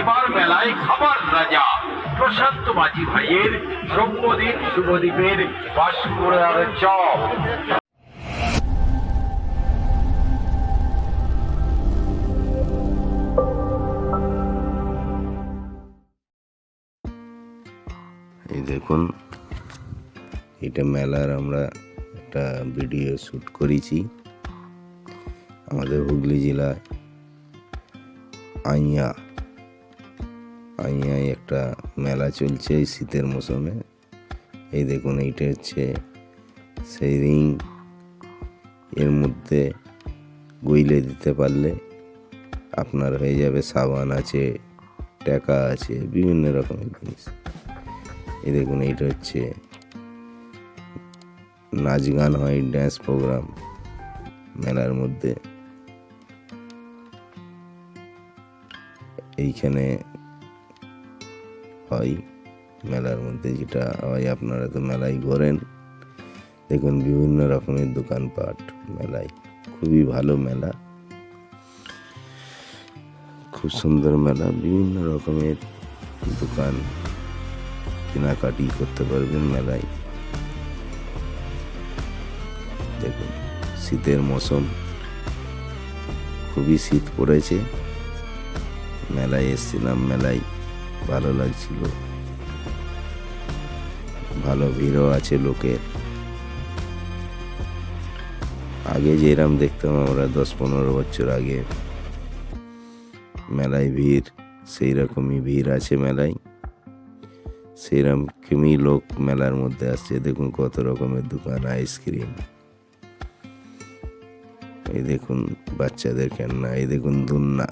এবার মেলায় খাবার রাজা প্রশান্ত মাঝি ভাইয়ের সৌম্যদ্বীপ শুভদ্বীপের বাঁশকুড়ার চপ। দেখুন, এটা মেলার আমরা একটা ভিডিও শ্যুট করেছি। আমাদের হুগলি জেলায় আইয়া আইয়ায় একটা মেলা চলছে এই শীতের মৌসুমে। এই দেখুন, এইটা হচ্ছে সেই রিং। এর মধ্যে গইলে দিতে পারলে আপনার হয়ে যাবে সাবান আছে টাকা আছে, বিভিন্ন রকমের জিনিস। এই দেখুন, এইটা হচ্ছে নাচ গান হয় ড্যান্স প্রোগ্রাম মেলার মধ্যে। এইখানে হয়। মেলার মধ্যে যেটা হয়, আপনারা তো মেলায় ঘোরেন। দেখুন, বিভিন্ন রকমের দোকানপাট, মেলায়। খুবই ভালো মেলা। খুব সুন্দর মেলা। বিভিন্ন রকমের দোকান কেনাকাটি করতে পারবেন মেলায়। দেখুন, শীতের মৌসুম। খুবই শীত পড়েছে। মেলায় এসেছিলাম মেলায়। ভালো লাগছিল। ভালো ভিড়ও আছে লোকের। আগে যেরম দেখতাম আমরা দশ পনেরো বছর আগে। মেলায় ভিড় সেই রকমই ভিড় আছে মেলায়। সেরকমই লোক মেলার মধ্যে আসছে, দেখুন কত রকমের দোকান, আইসক্রিম। এই দেখুন বাচ্চাদের খেলনা, এই দেখুন দুন্না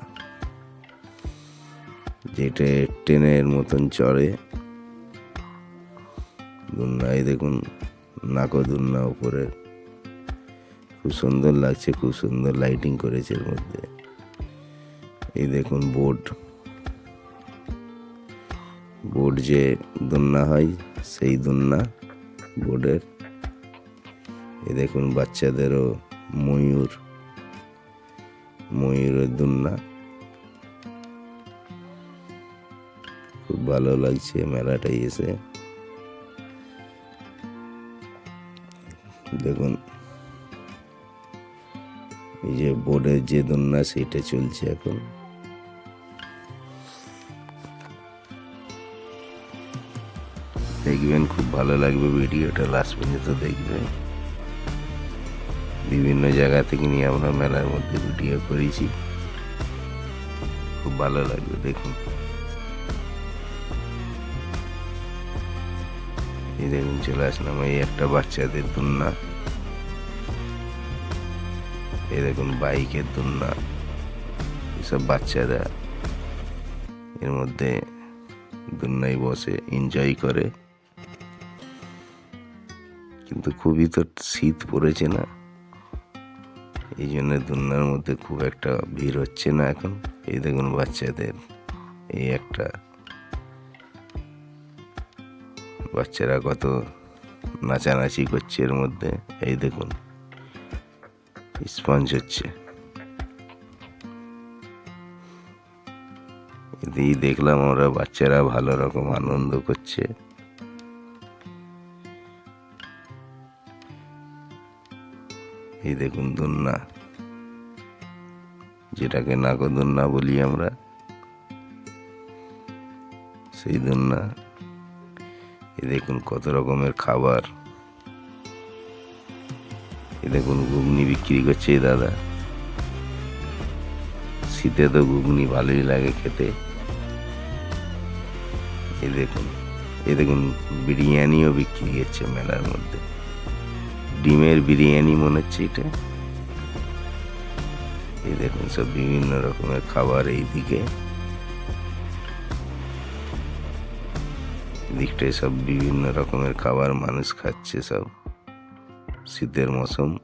যেটা ট্রেনের মতন চড়ে। এই দেখুন, নাকো দুন্না উপরে। খুব সুন্দর লাগছে, খুব সুন্দর লাইটিং করেছে এর মধ্যে। এই দেখুন বোর্ড বোর্ড যে দুন্না হয়, সেই দুন্না বোর্ডের এই দেখুন বাচ্চাদেরও ময়ূর। ময়ূরের দুন্না খুব ভালো লাগছে মেলাটাই এসে। দেখুন, এই যে বোর্ডের যে দুন্না সেটা চলছে এখন। দেখবেন, খুব ভালো লাগবে ভিডিওটা লাস্ট পর্যন্ত দেখবেন। বিভিন্ন জায়গা থেকে নিয়ে আমরা মেলার মধ্যে ভিডিও করেছি। খুব ভালো লাগবে, দেখুন। এই দেখুন চলে আসলাম এই একটা বাচ্চাদের দুন্না এই দেখুন, বাইকের দুন্না এসব বাচ্চারা এর মধ্যে দুন্নায় বসে এনজয় করে। কিন্তু খুবই তো শীত পড়েছে না। এই জন্য দুনিয়ার মধ্যে খুব একটা ভিড় হচ্ছে না এখন। এই দেখুন বাচ্চাদের, এই একটা বাচ্চারা কত নাচানাচি করছে এর মধ্যে। এই দেখুন স্পঞ্জ হচ্ছে। এতেই দেখলাম আমরা বাচ্চারা ভালো রকম আনন্দ করছে। এই দেখুন দুন্না, যেটাকে নাগদুন্না বলি আমরা, সেই দুন্না এই দেখুন কত রকমের খাবার। এ দেখুন ঘুগনি বিক্রি করছে দাদা। শীতে তো ঘুগনি ভালোই লাগে খেতে। এ দেখুন এ দেখুন বিরিয়ানিও বিক্রি করছে মেলার মধ্যে। ডিমের বিরিয়ানি মনে হচ্ছে এটা। এই দেখুন সব বিভিন্ন রকমের খাবার এই দিকে দিকটায় সব বিভিন্ন রকমের খাবার মানুষ খাচ্ছে সব। শীতের মৌসুম।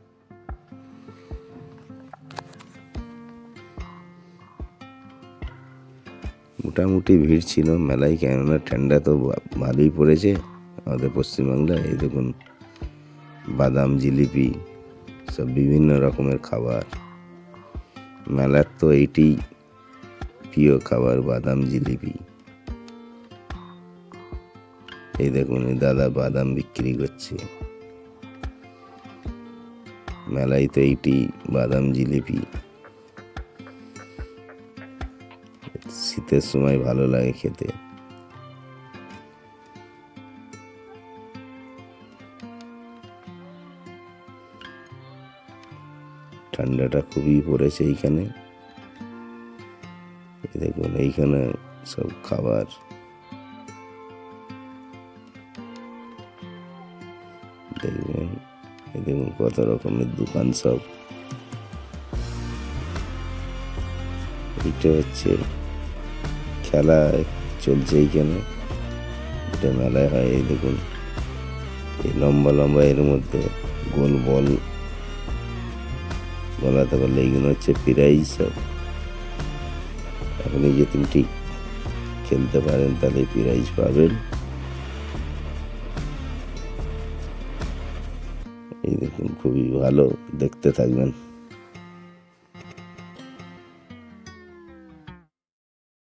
মোটামুটি ভিড় ছিল মেলায়, কেননা ঠান্ডা তো ভালোই পড়েছে আমাদের পশ্চিমবাংলায়। এই দেখুন, বাদাম, জিলিপি, সব বিভিন্ন রকমের খাবার। মেলার তো এইটি প্রিয় খাবার, বাদাম, জিলিপি। এই দেখুন দাদা বাদাম বিক্রি করছে। মেলায় তো এইটি বাদাম জিলিপি। শীতের সময় ভালো লাগে খেতে। ঠান্ডাটা খুবই পড়েছে এইখানে। এই দেখুন, এইখানে সব খাবার। দেখবেন। দেখুন কত রকমের দোকান সব। এটা হচ্ছে খেলা চলছে এইখানে। এটা মেলায় হয়, এই দেখুন। এই লম্বা লম্বা এর মধ্যে গোল বল বলাতে পারলে এইগুলো হচ্ছে প্রাইজ সব। আপনি যদি ঠিক খেলতে পারেন তাহলে প্রাইজ পাবেন। এই দেখুন খুবই ভালো দেখতে থাকবেন।